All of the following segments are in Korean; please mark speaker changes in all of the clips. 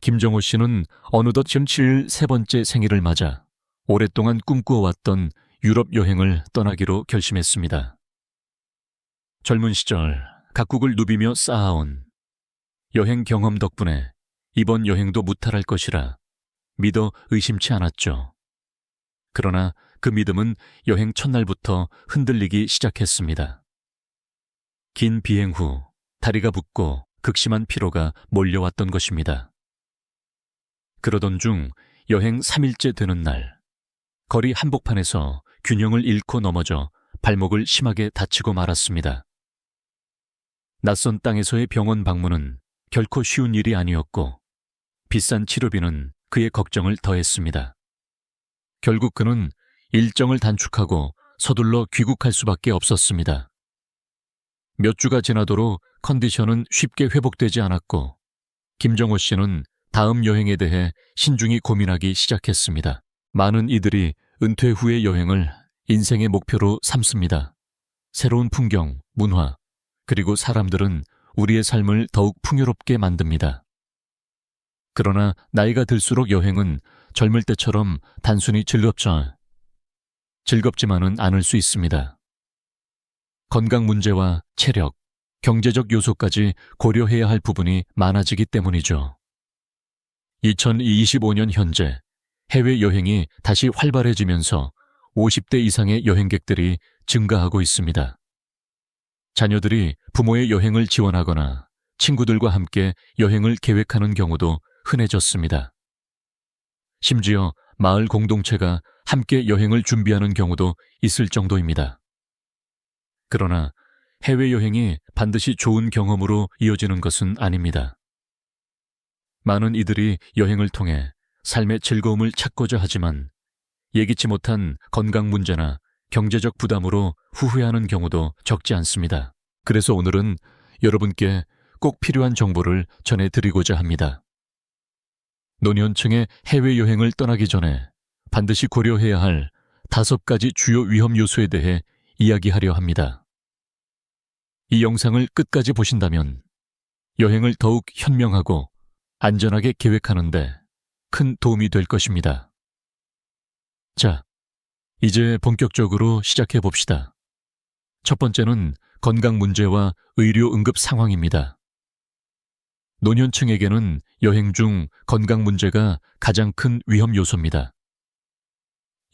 Speaker 1: 김정호 씨는 어느덧 17일 세 번째 생일을 맞아 오랫동안 꿈꾸어왔던 유럽 여행을 떠나기로 결심했습니다. 젊은 시절 각국을 누비며 쌓아온 여행 경험 덕분에 이번 여행도 무탈할 것이라 믿어 의심치 않았죠. 그러나 그 믿음은 여행 첫날부터 흔들리기 시작했습니다. 긴 비행 후 다리가 붓고 극심한 피로가 몰려왔던 것입니다. 그러던 중 여행 3일째 되는 날, 거리 한복판에서 균형을 잃고 넘어져 발목을 심하게 다치고 말았습니다. 낯선 땅에서의 병원 방문은 결코 쉬운 일이 아니었고, 비싼 치료비는 그의 걱정을 더했습니다. 결국 그는 일정을 단축하고 서둘러 귀국할 수밖에 없었습니다. 몇 주가 지나도록 컨디션은 쉽게 회복되지 않았고, 김정호 씨는 다음 여행에 대해 신중히 고민하기 시작했습니다. 많은 이들이 은퇴 후의 여행을 인생의 목표로 삼습니다. 새로운 풍경, 문화, 그리고 사람들은 우리의 삶을 더욱 풍요롭게 만듭니다. 그러나 나이가 들수록 여행은 젊을 때처럼 단순히 즐겁죠. 즐겁지만은 않을 수 있습니다. 건강 문제와 체력, 경제적 요소까지 고려해야 할 부분이 많아지기 때문이죠. 2025년 현재 해외 여행이 다시 활발해지면서 50대 이상의 여행객들이 증가하고 있습니다. 자녀들이 부모의 여행을 지원하거나 친구들과 함께 여행을 계획하는 경우도 흔해졌습니다. 심지어 마을 공동체가 함께 여행을 준비하는 경우도 있을 정도입니다. 그러나 해외여행이 반드시 좋은 경험으로 이어지는 것은 아닙니다. 많은 이들이 여행을 통해 삶의 즐거움을 찾고자 하지만 예기치 못한 건강 문제나 경제적 부담으로 후회하는 경우도 적지 않습니다. 그래서 오늘은 여러분께 꼭 필요한 정보를 전해드리고자 합니다. 노년층의 해외여행을 떠나기 전에 반드시 고려해야 할 다섯 가지 주요 위험 요소에 대해 이야기하려 합니다. 이 영상을 끝까지 보신다면 여행을 더욱 현명하고 안전하게 계획하는데 큰 도움이 될 것입니다. 자, 이제 본격적으로 시작해 봅시다. 첫 번째는 건강 문제와 의료 응급 상황입니다. 노년층에게는 여행 중 건강 문제가 가장 큰 위험 요소입니다.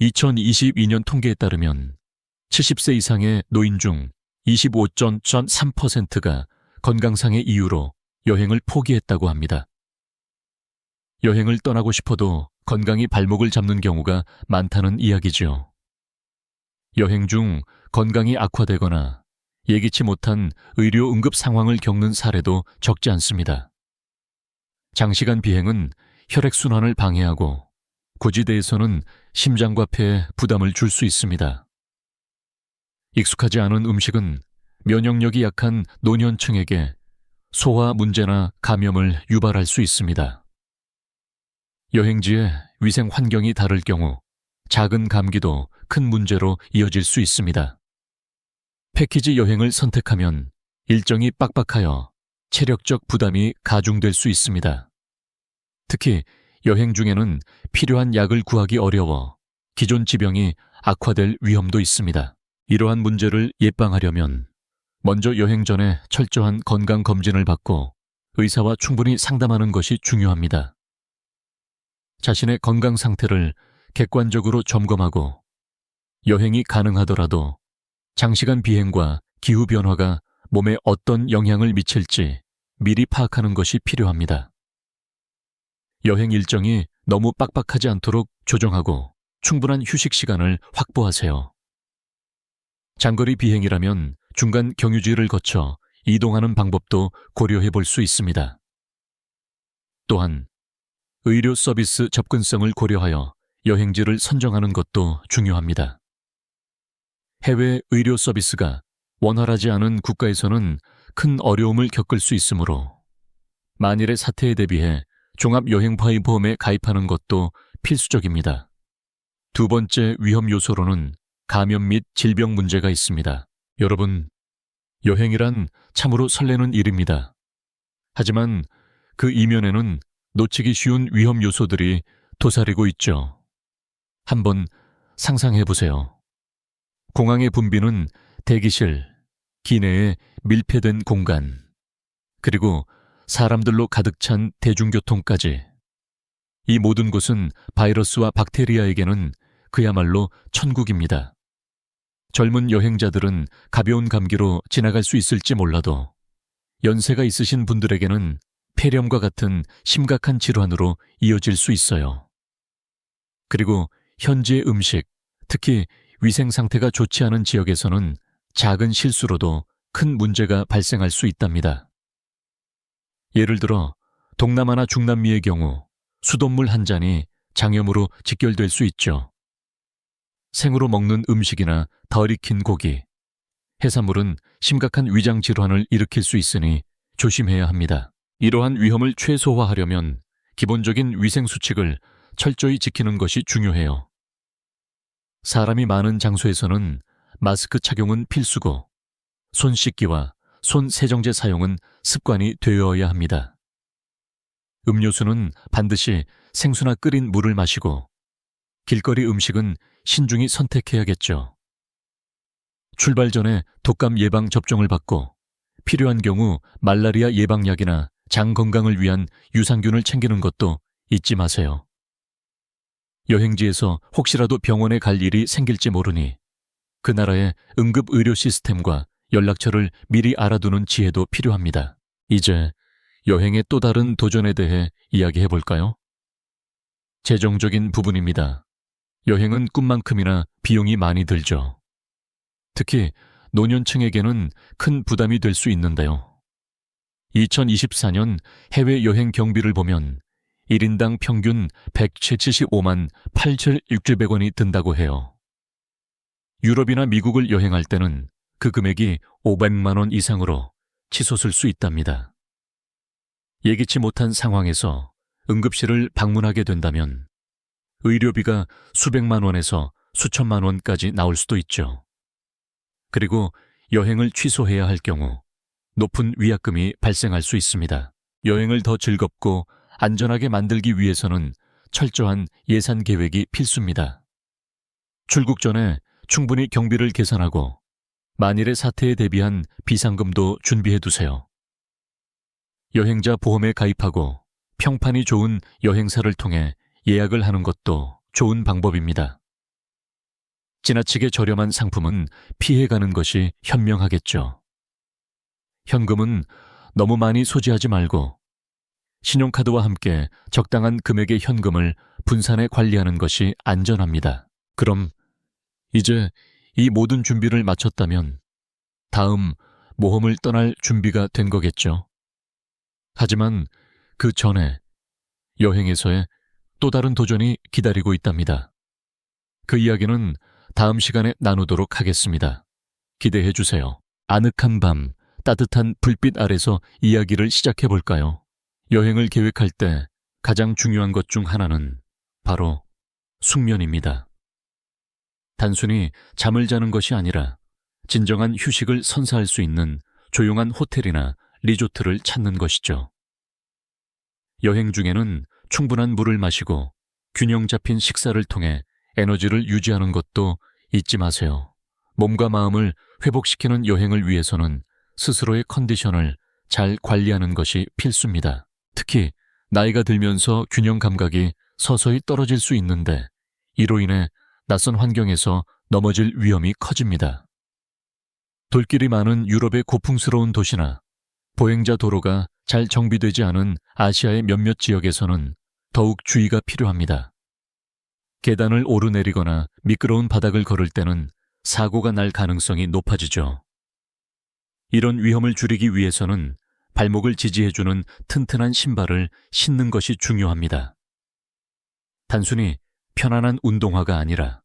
Speaker 1: 2022년 통계에 따르면 70세 이상의 노인 중 25.3%가 건강상의 이유로 여행을 포기했다고 합니다. 여행을 떠나고 싶어도 건강이 발목을 잡는 경우가 많다는 이야기죠. 여행 중 건강이 악화되거나 예기치 못한 의료 응급 상황을 겪는 사례도 적지 않습니다. 장시간 비행은 혈액순환을 방해하고 고지대에서는 심장과 폐에 부담을 줄 수 있습니다. 익숙하지 않은 음식은 면역력이 약한 노년층에게 소화 문제나 감염을 유발할 수 있습니다. 여행지의 위생 환경이 다를 경우 작은 감기도 큰 문제로 이어질 수 있습니다. 패키지 여행을 선택하면 일정이 빡빡하여 체력적 부담이 가중될 수 있습니다. 특히 여행 중에는 필요한 약을 구하기 어려워 기존 지병이 악화될 위험도 있습니다. 이러한 문제를 예방하려면 먼저 여행 전에 철저한 건강 검진을 받고 의사와 충분히 상담하는 것이 중요합니다. 자신의 건강 상태를 객관적으로 점검하고 여행이 가능하더라도 장시간 비행과 기후 변화가 몸에 어떤 영향을 미칠지 미리 파악하는 것이 필요합니다. 여행 일정이 너무 빡빡하지 않도록 조정하고 충분한 휴식 시간을 확보하세요. 장거리 비행이라면 중간 경유지를 거쳐 이동하는 방법도 고려해 볼 수 있습니다. 또한 의료 서비스 접근성을 고려하여 여행지를 선정하는 것도 중요합니다. 해외 의료 서비스가 원활하지 않은 국가에서는 큰 어려움을 겪을 수 있으므로 만일의 사태에 대비해 종합여행파이보험에 가입하는 것도 필수적입니다. 두 번째 위험 요소로는 감염 및 질병 문제가 있습니다. 여러분, 여행이란 참으로 설레는 일입니다. 하지만 그 이면에는 놓치기 쉬운 위험 요소들이 도사리고 있죠. 한번 상상해 보세요. 공항의 분비는 대기실, 기내에 밀폐된 공간, 그리고 사람들로 가득 찬 대중교통까지. 이 모든 곳은 바이러스와 박테리아에게는 그야말로 천국입니다. 젊은 여행자들은 가벼운 감기로 지나갈 수 있을지 몰라도 연세가 있으신 분들에게는 폐렴과 같은 심각한 질환으로 이어질 수 있어요. 그리고 현지의 음식, 특히 위생 상태가 좋지 않은 지역에서는 작은 실수로도 큰 문제가 발생할 수 있답니다. 예를 들어 동남아나 중남미의 경우 수돗물 한 잔이 장염으로 직결될 수 있죠. 생으로 먹는 음식이나 덜 익힌 고기, 해산물은 심각한 위장 질환을 일으킬 수 있으니 조심해야 합니다. 이러한 위험을 최소화하려면 기본적인 위생 수칙을 철저히 지키는 것이 중요해요. 사람이 많은 장소에서는 마스크 착용은 필수고 손 씻기와 손 세정제 사용은 습관이 되어야 합니다. 음료수는 반드시 생수나 끓인 물을 마시고 길거리 음식은 신중히 선택해야겠죠. 출발 전에 독감 예방 접종을 받고 필요한 경우 말라리아 예방약이나 장 건강을 위한 유산균을 챙기는 것도 잊지 마세요. 여행지에서 혹시라도 병원에 갈 일이 생길지 모르니 그 나라의 응급 의료 시스템과 연락처를 미리 알아두는 지혜도 필요합니다. 이제 여행의 또 다른 도전에 대해 이야기해 볼까요? 재정적인 부분입니다. 여행은 꿈만큼이나 비용이 많이 들죠. 특히 노년층에게는 큰 부담이 될 수 있는데요. 2024년 해외 여행 경비를 보면 1인당 평균 175만 8,600원이 든다고 해요. 유럽이나 미국을 여행할 때는 그 금액이 500만 원 이상으로 치솟을 수 있답니다. 예기치 못한 상황에서 응급실을 방문하게 된다면 의료비가 수백만 원에서 수천만 원까지 나올 수도 있죠. 그리고 여행을 취소해야 할 경우 높은 위약금이 발생할 수 있습니다. 여행을 더 즐겁고 안전하게 만들기 위해서는 철저한 예산 계획이 필수입니다. 출국 전에 충분히 경비를 계산하고 만일의 사태에 대비한 비상금도 준비해 두세요. 여행자 보험에 가입하고 평판이 좋은 여행사를 통해 예약을 하는 것도 좋은 방법입니다. 지나치게 저렴한 상품은 피해가는 것이 현명하겠죠. 현금은 너무 많이 소지하지 말고 신용카드와 함께 적당한 금액의 현금을 분산해 관리하는 것이 안전합니다. 그럼 이제 이 모든 준비를 마쳤다면 다음 모험을 떠날 준비가 된 거겠죠. 하지만 그 전에 여행에서의 또 다른 도전이 기다리고 있답니다. 그 이야기는 다음 시간에 나누도록 하겠습니다. 기대해 주세요. 아늑한 밤, 따뜻한 불빛 아래서 이야기를 시작해 볼까요? 여행을 계획할 때 가장 중요한 것 중 하나는 바로 숙면입니다. 단순히 잠을 자는 것이 아니라 진정한 휴식을 선사할 수 있는 조용한 호텔이나 리조트를 찾는 것이죠. 여행 중에는 충분한 물을 마시고 균형 잡힌 식사를 통해 에너지를 유지하는 것도 잊지 마세요. 몸과 마음을 회복시키는 여행을 위해서는 스스로의 컨디션을 잘 관리하는 것이 필수입니다. 특히 나이가 들면서 균형 감각이 서서히 떨어질 수 있는데 이로 인해 낯선 환경에서 넘어질 위험이 커집니다. 돌길이 많은 유럽의 고풍스러운 도시나 보행자 도로가 잘 정비되지 않은 아시아의 몇몇 지역에서는 더욱 주의가 필요합니다. 계단을 오르내리거나 미끄러운 바닥을 걸을 때는 사고가 날 가능성이 높아지죠. 이런 위험을 줄이기 위해서는 발목을 지지해주는 튼튼한 신발을 신는 것이 중요합니다. 단순히 편안한 운동화가 아니라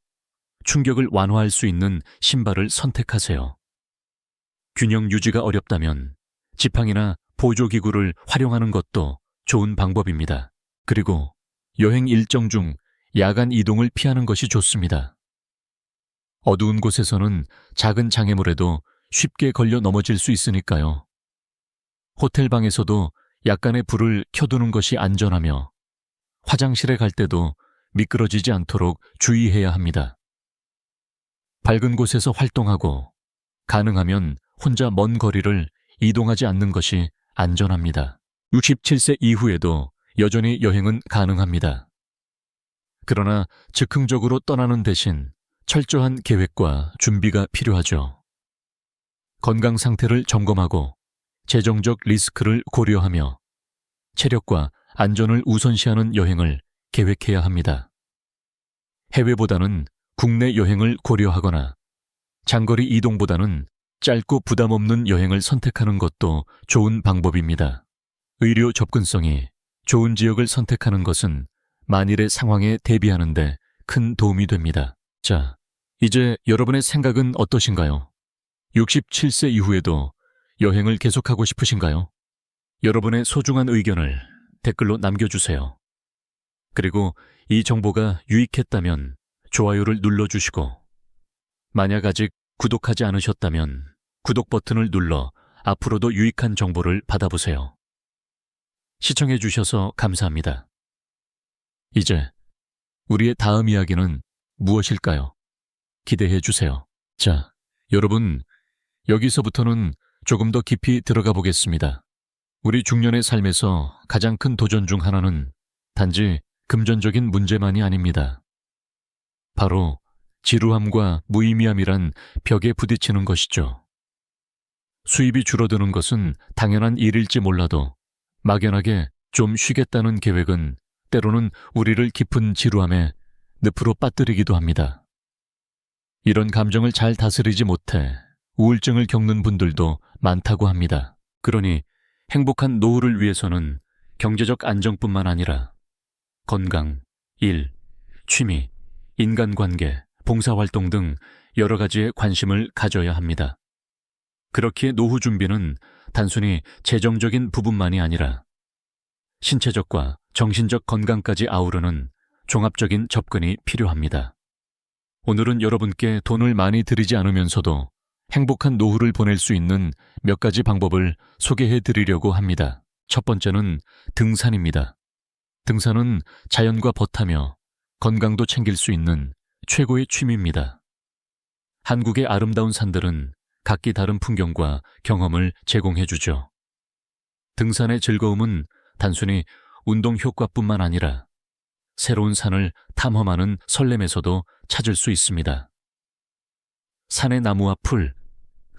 Speaker 1: 충격을 완화할 수 있는 신발을 선택하세요. 균형 유지가 어렵다면 지팡이나 보조기구를 활용하는 것도 좋은 방법입니다. 그리고 여행 일정 중 야간 이동을 피하는 것이 좋습니다. 어두운 곳에서는 작은 장애물에도 쉽게 걸려 넘어질 수 있으니까요. 호텔 방에서도 약간의 불을 켜두는 것이 안전하며 화장실에 갈 때도 미끄러지지 않도록 주의해야 합니다. 밝은 곳에서 활동하고 가능하면 혼자 먼 거리를 이동하지 않는 것이 안전합니다. 67세 이후에도 여전히 여행은 가능합니다. 그러나 즉흥적으로 떠나는 대신 철저한 계획과 준비가 필요하죠. 건강 상태를 점검하고 재정적 리스크를 고려하며 체력과 안전을 우선시하는 여행을 계획해야 합니다. 해외보다는 국내 여행을 고려하거나 장거리 이동보다는 짧고 부담 없는 여행을 선택하는 것도 좋은 방법입니다. 의료 접근성이 좋은 지역을 선택하는 것은 만일의 상황에 대비하는데 큰 도움이 됩니다. 자, 이제 여러분의 생각은 어떠신가요? 67세 이후에도 여행을 계속하고 싶으신가요? 여러분의 소중한 의견을 댓글로 남겨주세요. 그리고 이 정보가 유익했다면 좋아요를 눌러주시고, 만약 아직 구독하지 않으셨다면 구독 버튼을 눌러 앞으로도 유익한 정보를 받아보세요. 시청해주셔서 감사합니다. 이제 우리의 다음 이야기는 무엇일까요? 기대해 주세요. 자, 여러분, 여기서부터는 조금 더 깊이 들어가 보겠습니다. 우리 중년의 삶에서 가장 큰 도전 중 하나는 단지 금전적인 문제만이 아닙니다. 바로 지루함과 무의미함이란 벽에 부딪히는 것이죠. 수입이 줄어드는 것은 당연한 일일지 몰라도 막연하게 좀 쉬겠다는 계획은 때로는 우리를 깊은 지루함에 늪으로 빠뜨리기도 합니다. 이런 감정을 잘 다스리지 못해 우울증을 겪는 분들도 많다고 합니다. 그러니 행복한 노후를 위해서는 경제적 안정뿐만 아니라 건강, 일, 취미, 인간관계, 봉사활동 등 여러 가지에 관심을 가져야 합니다. 그렇기에 노후 준비는 단순히 재정적인 부분만이 아니라 신체적과 정신적 건강까지 아우르는 종합적인 접근이 필요합니다. 오늘은 여러분께 돈을 많이 들이지 않으면서도 행복한 노후를 보낼 수 있는 몇 가지 방법을 소개해 드리려고 합니다. 첫 번째는 등산입니다. 등산은 자연과 벗하며 건강도 챙길 수 있는 최고의 취미입니다. 한국의 아름다운 산들은 각기 다른 풍경과 경험을 제공해 주죠. 등산의 즐거움은 단순히 운동 효과뿐만 아니라 새로운 산을 탐험하는 설렘에서도 찾을 수 있습니다. 산의 나무와 풀,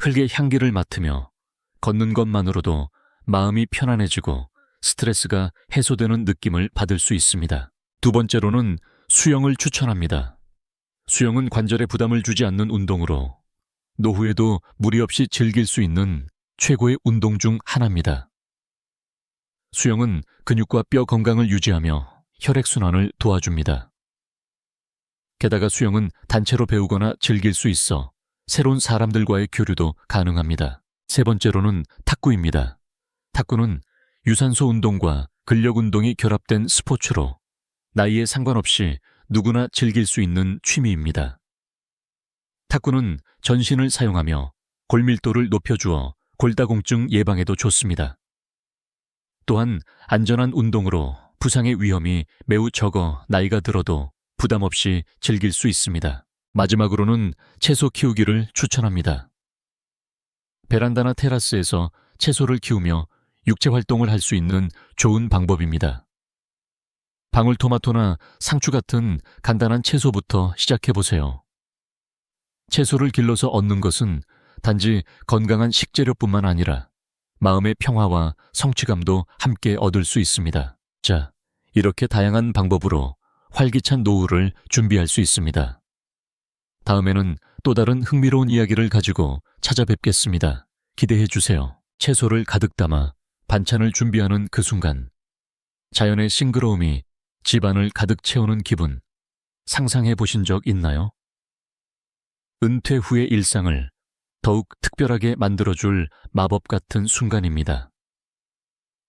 Speaker 1: 흙의 향기를 맡으며 걷는 것만으로도 마음이 편안해지고 스트레스가 해소되는 느낌을 받을 수 있습니다. 두 번째로는 수영을 추천합니다. 수영은 관절에 부담을 주지 않는 운동으로 노후에도 무리 없이 즐길 수 있는 최고의 운동 중 하나입니다. 수영은 근육과 뼈 건강을 유지하며 혈액순환을 도와줍니다. 게다가 수영은 단체로 배우거나 즐길 수 있어 새로운 사람들과의 교류도 가능합니다. 세 번째로는 탁구입니다. 탁구는 유산소 운동과 근력 운동이 결합된 스포츠로 나이에 상관없이 누구나 즐길 수 있는 취미입니다. 탁구는 전신을 사용하며 골밀도를 높여주어 골다공증 예방에도 좋습니다. 또한 안전한 운동으로 부상의 위험이 매우 적어 나이가 들어도 부담 없이 즐길 수 있습니다. 마지막으로는 채소 키우기를 추천합니다. 베란다나 테라스에서 채소를 키우며 육체 활동을 할 수 있는 좋은 방법입니다. 방울토마토나 상추 같은 간단한 채소부터 시작해 보세요. 채소를 길러서 얻는 것은 단지 건강한 식재료뿐만 아니라 마음의 평화와 성취감도 함께 얻을 수 있습니다. 자, 이렇게 다양한 방법으로 활기찬 노후를 준비할 수 있습니다. 다음에는 또 다른 흥미로운 이야기를 가지고 찾아뵙겠습니다. 기대해 주세요. 채소를 가득 담아 반찬을 준비하는 그 순간, 자연의 싱그러움이 집안을 가득 채우는 기분, 상상해 보신 적 있나요? 은퇴 후의 일상을 더욱 특별하게 만들어줄 마법 같은 순간입니다.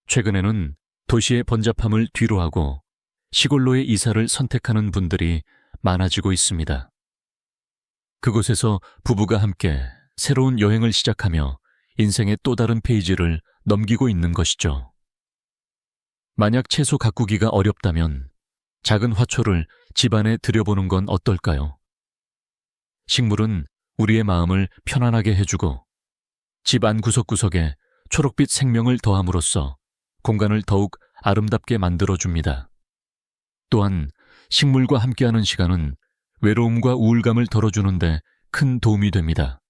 Speaker 1: 최근에는 도시의 번잡함을 뒤로하고 시골로의 이사를 선택하는 분들이 많아지고 있습니다. 그곳에서 부부가 함께 새로운 여행을 시작하며 인생의 또 다른 페이지를 넘기고 있는 것이죠. 만약 채소 가꾸기가 어렵다면 작은 화초를 집안에 들여보는 건 어떨까요? 식물은 우리의 마음을 편안하게 해주고 집 안 구석구석에 초록빛 생명을 더함으로써 공간을 더욱 아름답게 만들어줍니다. 또한 식물과 함께하는 시간은 외로움과 우울감을 덜어주는데 큰 도움이 됩니다.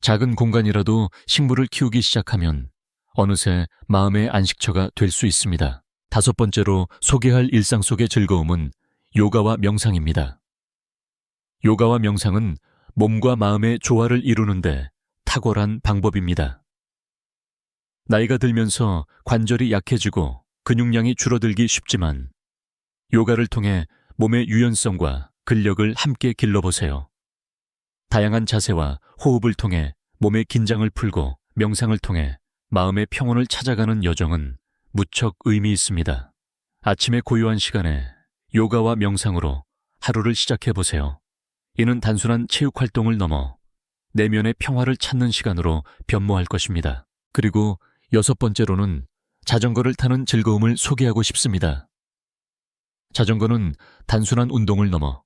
Speaker 1: 작은 공간이라도 식물을 키우기 시작하면 어느새 마음의 안식처가 될 수 있습니다. 다섯 번째로 소개할 일상 속의 즐거움은 요가와 명상입니다. 요가와 명상은 몸과 마음의 조화를 이루는데 탁월한 방법입니다. 나이가 들면서 관절이 약해지고 근육량이 줄어들기 쉽지만 요가를 통해 몸의 유연성과 근력을 함께 길러보세요. 다양한 자세와 호흡을 통해 몸의 긴장을 풀고 명상을 통해 마음의 평온을 찾아가는 여정은 무척 의미 있습니다. 아침의 고요한 시간에 요가와 명상으로 하루를 시작해 보세요. 이는 단순한 체육 활동을 넘어 내면의 평화를 찾는 시간으로 변모할 것입니다. 그리고 여섯 번째로는 자전거를 타는 즐거움을 소개하고 싶습니다. 자전거는 단순한 운동을 넘어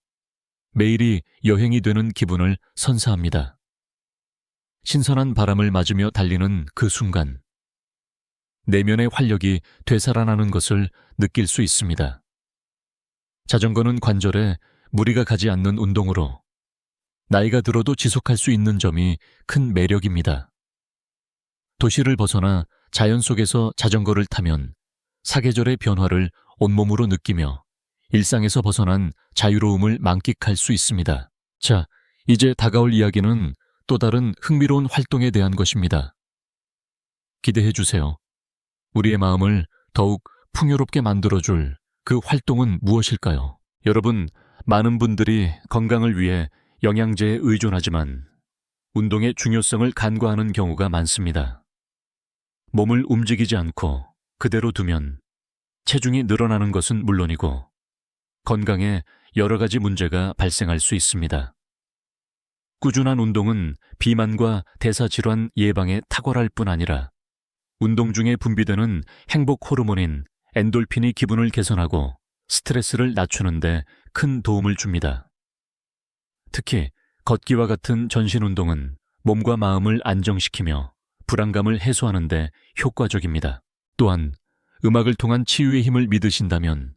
Speaker 1: 매일이 여행이 되는 기분을 선사합니다. 신선한 바람을 맞으며 달리는 그 순간, 내면의 활력이 되살아나는 것을 느낄 수 있습니다. 자전거는 관절에 무리가 가지 않는 운동으로 나이가 들어도 지속할 수 있는 점이 큰 매력입니다. 도시를 벗어나 자연 속에서 자전거를 타면 사계절의 변화를 온몸으로 느끼며 일상에서 벗어난 자유로움을 만끽할 수 있습니다. 자, 이제 다가올 이야기는 또 다른 흥미로운 활동에 대한 것입니다. 기대해 주세요. 우리의 마음을 더욱 풍요롭게 만들어줄 그 활동은 무엇일까요? 여러분, 많은 분들이 건강을 위해 영양제에 의존하지만 운동의 중요성을 간과하는 경우가 많습니다. 몸을 움직이지 않고 그대로 두면 체중이 늘어나는 것은 물론이고 건강에 여러 가지 문제가 발생할 수 있습니다. 꾸준한 운동은 비만과 대사질환 예방에 탁월할 뿐 아니라 운동 중에 분비되는 행복 호르몬인 엔돌핀이 기분을 개선하고 스트레스를 낮추는데 큰 도움을 줍니다. 특히 걷기와 같은 전신 운동은 몸과 마음을 안정시키며 불안감을 해소하는데 효과적입니다. 또한 음악을 통한 치유의 힘을 믿으신다면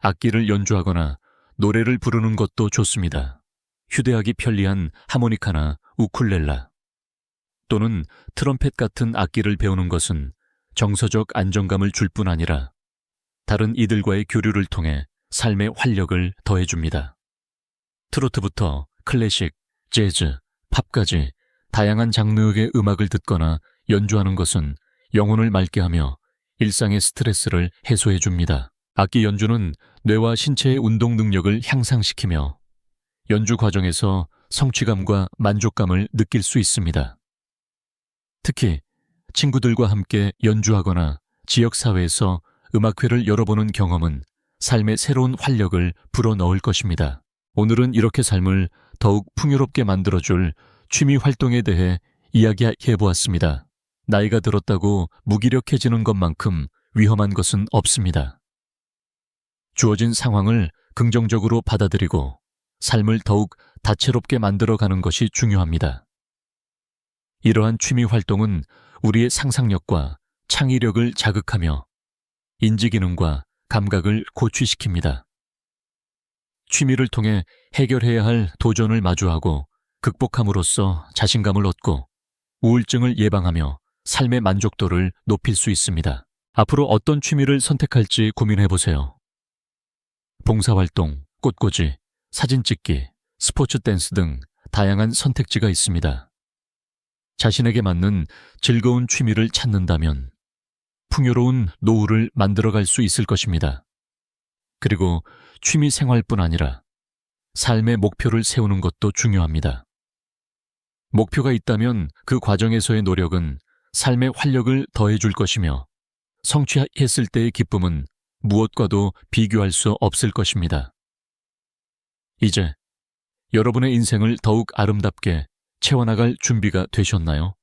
Speaker 1: 악기를 연주하거나 노래를 부르는 것도 좋습니다. 휴대하기 편리한 하모니카나 우쿨렐라 또는 트럼펫 같은 악기를 배우는 것은 정서적 안정감을 줄 뿐 아니라 다른 이들과의 교류를 통해 삶의 활력을 더해줍니다. 트로트부터 클래식, 재즈, 팝까지 다양한 장르의 음악을 듣거나 연주하는 것은 영혼을 맑게 하며 일상의 스트레스를 해소해 줍니다. 악기 연주는 뇌와 신체의 운동 능력을 향상시키며 연주 과정에서 성취감과 만족감을 느낄 수 있습니다. 특히 친구들과 함께 연주하거나 지역사회에서 음악회를 열어보는 경험은 삶의 새로운 활력을 불어넣을 것입니다. 오늘은 이렇게 삶을 더욱 풍요롭게 만들어줄 취미 활동에 대해 이야기해 보았습니다. 나이가 들었다고 무기력해지는 것만큼 위험한 것은 없습니다. 주어진 상황을 긍정적으로 받아들이고 삶을 더욱 다채롭게 만들어가는 것이 중요합니다. 이러한 취미 활동은 우리의 상상력과 창의력을 자극하며 인지기능과 감각을 고취시킵니다. 취미를 통해 해결해야 할 도전을 마주하고 극복함으로써 자신감을 얻고 우울증을 예방하며 삶의 만족도를 높일 수 있습니다. 앞으로 어떤 취미를 선택할지 고민해 보세요. 봉사활동, 꽃꽂이, 사진 찍기, 스포츠 댄스 등 다양한 선택지가 있습니다. 자신에게 맞는 즐거운 취미를 찾는다면 풍요로운 노후를 만들어갈 수 있을 것입니다. 그리고 취미 생활뿐 아니라 삶의 목표를 세우는 것도 중요합니다. 목표가 있다면 그 과정에서의 노력은 삶의 활력을 더해줄 것이며 성취했을 때의 기쁨은 무엇과도 비교할 수 없을 것입니다. 이제 여러분의 인생을 더욱 아름답게 채워나갈 준비가 되셨나요?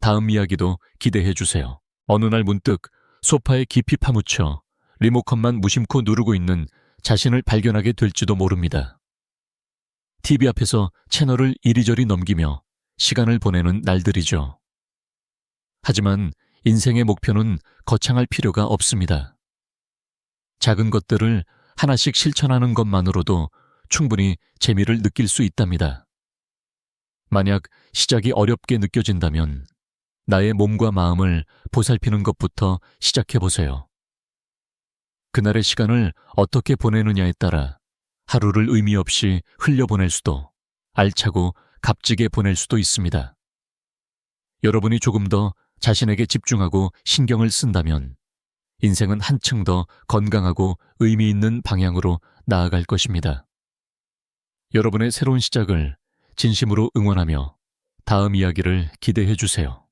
Speaker 1: 다음 이야기도 기대해 주세요. 어느 날 문득 소파에 깊이 파묻혀 리모컨만 무심코 누르고 있는 자신을 발견하게 될지도 모릅니다. TV 앞에서 채널을 이리저리 넘기며 시간을 보내는 날들이죠. 하지만 인생의 목표는 거창할 필요가 없습니다. 작은 것들을 하나씩 실천하는 것만으로도 충분히 재미를 느낄 수 있답니다. 만약 시작이 어렵게 느껴진다면 나의 몸과 마음을 보살피는 것부터 시작해 보세요. 그날의 시간을 어떻게 보내느냐에 따라 하루를 의미 없이 흘려보낼 수도 알차고 값지게 보낼 수도 있습니다. 여러분이 조금 더 자신에게 집중하고 신경을 쓴다면 인생은 한층 더 건강하고 의미 있는 방향으로 나아갈 것입니다. 여러분의 새로운 시작을 진심으로 응원하며 다음 이야기를 기대해 주세요.